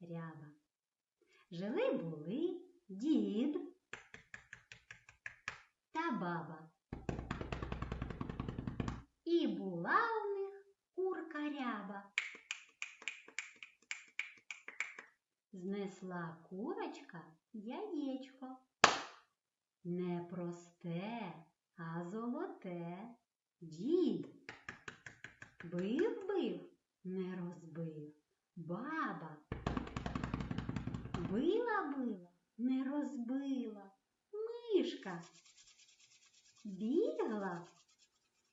ряба. Жили були дід та баба. І була у них курка ряба. Знесла курочка яєчко. Не просте, а золоте. Дід бив бив, не розбив. Баба била била, не розбила. Мишка бігла,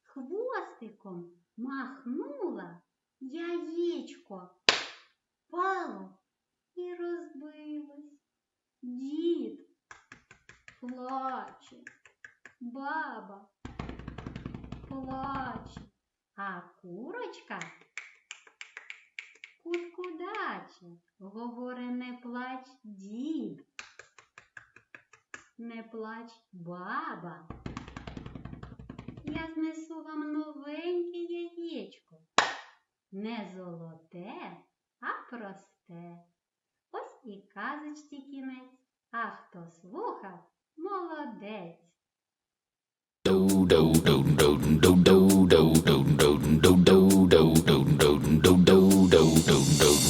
хвостиком махнула, яєчко впало і розбилось. Дід плаче, баба плаче, а курочка куткудаче, говори, не плач, дід, не плач, баба. Я знесу вам новеньке яєчко, не золоте, а просте. Ось і казочці кінець, а хто слухав, молодець.